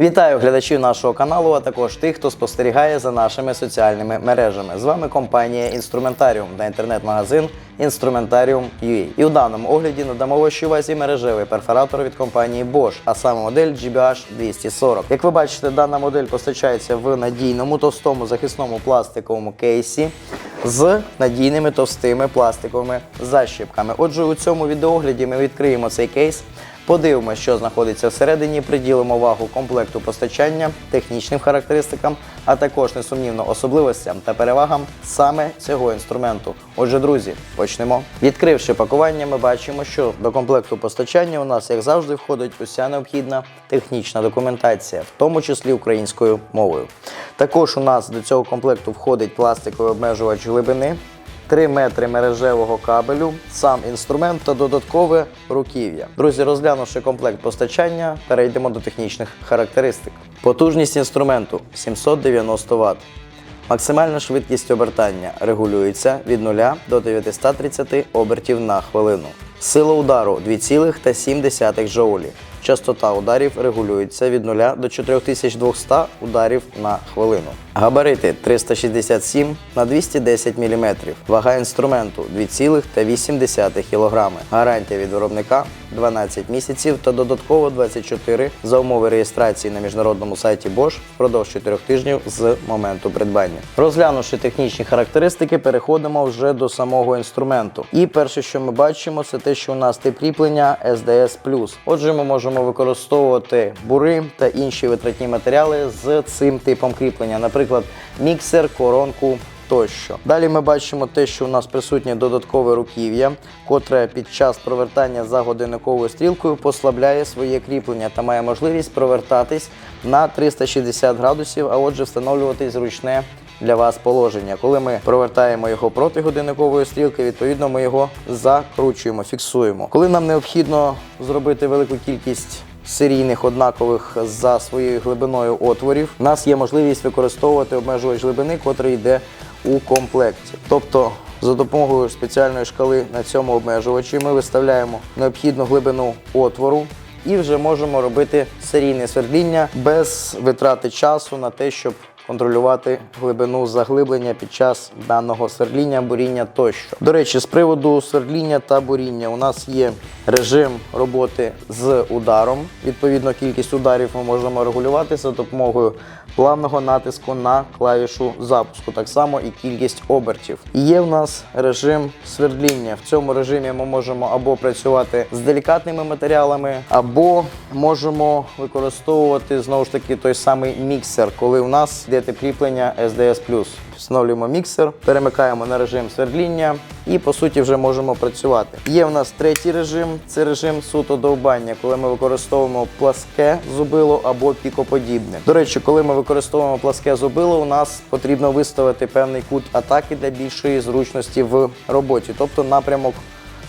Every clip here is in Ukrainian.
Вітаю глядачів нашого каналу, а також тих, хто спостерігає за нашими соціальними мережами. З вами компанія Інструментаріум та інтернет-магазин Instrumentarium.ua. І у даному огляді надамо вашій увазі мережевий перфоратор від компанії Bosch, а саме модель GBH 240. Як ви бачите, дана модель постачається в надійному товстому захисному пластиковому кейсі з надійними товстими пластиковими защіпками. Отже, у цьому відеогляді ми відкриємо цей кейс. Подивимося, що знаходиться всередині, приділимо увагу комплекту постачання, технічним характеристикам, а також несумнівно особливостям та перевагам саме цього інструменту. Отже, друзі, почнемо. Відкривши пакування, ми бачимо, що до комплекту постачання у нас, як завжди, входить уся необхідна технічна документація, в тому числі українською мовою. Також у нас до цього комплекту входить пластиковий обмежувач глибини. 3 метри мережевого кабелю, сам інструмент та додаткове руків'я. Друзі, розглянувши комплект постачання, перейдемо до технічних характеристик. Потужність інструменту 790 Вт. Максимальна швидкість обертання регулюється від 0 до 930 обертів на хвилину. Сила удару 2,7 джоулі. Частота ударів регулюється від 0 до 4200 ударів на хвилину. Габарити 367 на 210 мм. Вага інструменту 2,8 кг. Гарантія від виробника 12 місяців та додатково 24 за умови реєстрації на міжнародному сайті Bosch впродовж 4 тижнів з моменту придбання. Розглянувши технічні характеристики, переходимо вже до самого інструменту. І перше, що ми бачимо, це те, що у нас тип кріплення SDS+. Отже, ми можемо використовувати бури та інші витратні матеріали з цим типом кріплення, наприклад, міксер, коронку. Тощо. Далі ми бачимо те, що у нас присутнє додаткове руків'я, котре під час провертання за годинниковою стрілкою послабляє своє кріплення та має можливість провертатись на 360 градусів, а отже, встановлювати зручне для вас положення. Коли ми провертаємо його проти годинникової стрілки, відповідно ми його закручуємо, фіксуємо. Коли нам необхідно зробити велику кількість серійних однакових за своєю глибиною отворів, у нас є можливість використовувати обмежувач глибини, котрий йде у комплекті. Тобто за допомогою спеціальної шкали на цьому обмежувачі ми виставляємо необхідну глибину отвору і вже можемо робити серійне свердління без витрати часу на те, щоб контролювати глибину заглиблення під час даного свердління, буріння тощо. До речі, з приводу свердління та буріння у нас є режим роботи з ударом. Відповідно, кількість ударів ми можемо регулювати за допомогою плавного натиску на клавішу запуску, так само і кількість обертів. І є в нас режим свердління. В цьому режимі ми можемо або працювати з делікатними матеріалами, або можемо використовувати знову ж таки той самий міксер, коли у нас йде кріплення SDS+. Встановлюємо міксер, перемикаємо на режим свердління і по суті вже можемо працювати. Є в нас третій режим, це режим суто довбання, коли ми використовуємо пласке зубило або пікоподібне. До речі, коли ми використовуємо пласке зубило, у нас потрібно виставити певний кут атаки для більшої зручності в роботі, тобто напрямок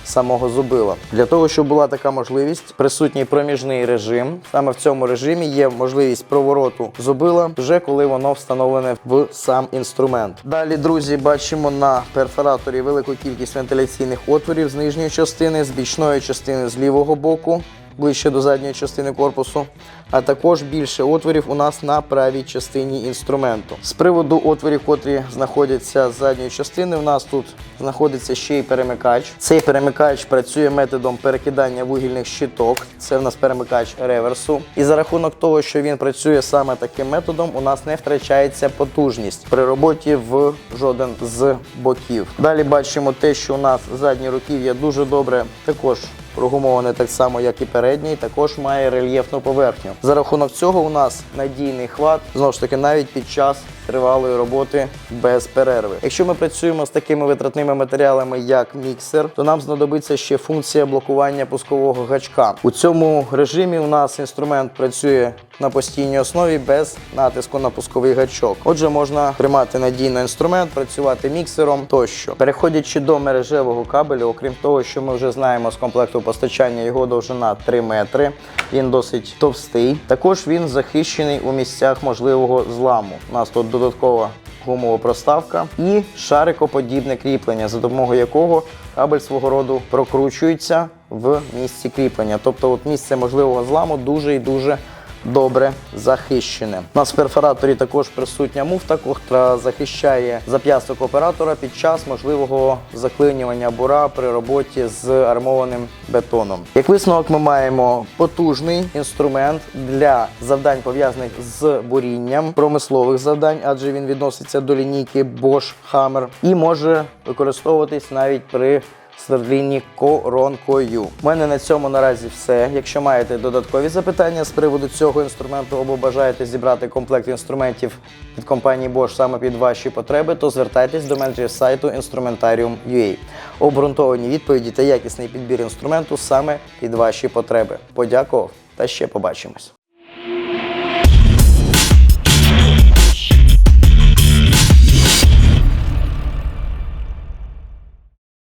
самого зубила. Для того, щоб була така можливість, присутній проміжний режим. Саме в цьому режимі є можливість провороту зубила, вже коли воно встановлене в сам інструмент. Далі, друзі, бачимо на перфораторі велику кількість вентиляційних отворів з нижньої частини, з бічної частини з лівого боку. Ближче до задньої частини корпусу, а також більше отворів у нас на правій частині інструменту. З приводу отворів, котрі знаходяться з задньої частини, у нас тут знаходиться ще й перемикач. Цей перемикач працює методом перекидання вугільних щиток. Це в нас перемикач реверсу. І за рахунок того, що він працює саме таким методом, у нас не втрачається потужність при роботі в жоден з боків. Далі бачимо те, що у нас задні руків'я дуже добре також прогумоване так само, як і передній, також має рельєфну поверхню. За рахунок цього у нас надійний хват, знову ж таки, навіть під час тривалої роботи без перерви. Якщо ми працюємо з такими витратними матеріалами, як міксер, то нам знадобиться ще функція блокування пускового гачка. У цьому режимі у нас інструмент працює на постійній основі без натиску на пусковий гачок. Отже, можна тримати надійно інструмент, працювати міксером тощо. Переходячи до мережевого кабелю, окрім того, що ми вже знаємо з комплекту постачання, його довжина 3 метри. Він досить товстий. Також він захищений у місцях можливого зламу. У нас тут додаткова гумова проставка і шарикоподібне кріплення, за допомогою якого кабель свого роду прокручується в місці кріплення. Тобто, от місце можливого зламу дуже і дуже добре захищене. У нас в перфораторі також присутня муфта, котра захищає зап'ясток оператора під час можливого заклинювання бура при роботі з армованим бетоном. Як висновок, ми маємо потужний інструмент для завдань пов'язаних з бурінням, промислових завдань, адже він відноситься до лінійки Bosch Hammer і може використовуватись навіть при сверлінні коронкою. У мене на цьому наразі все. Якщо маєте додаткові запитання з приводу цього інструменту або бажаєте зібрати комплект інструментів від компанії Bosch саме під ваші потреби, то звертайтесь до менеджерів сайту Instrumentarium.ua. Обґрунтовані відповіді та якісний підбір інструменту саме під ваші потреби. Подякував та ще побачимось.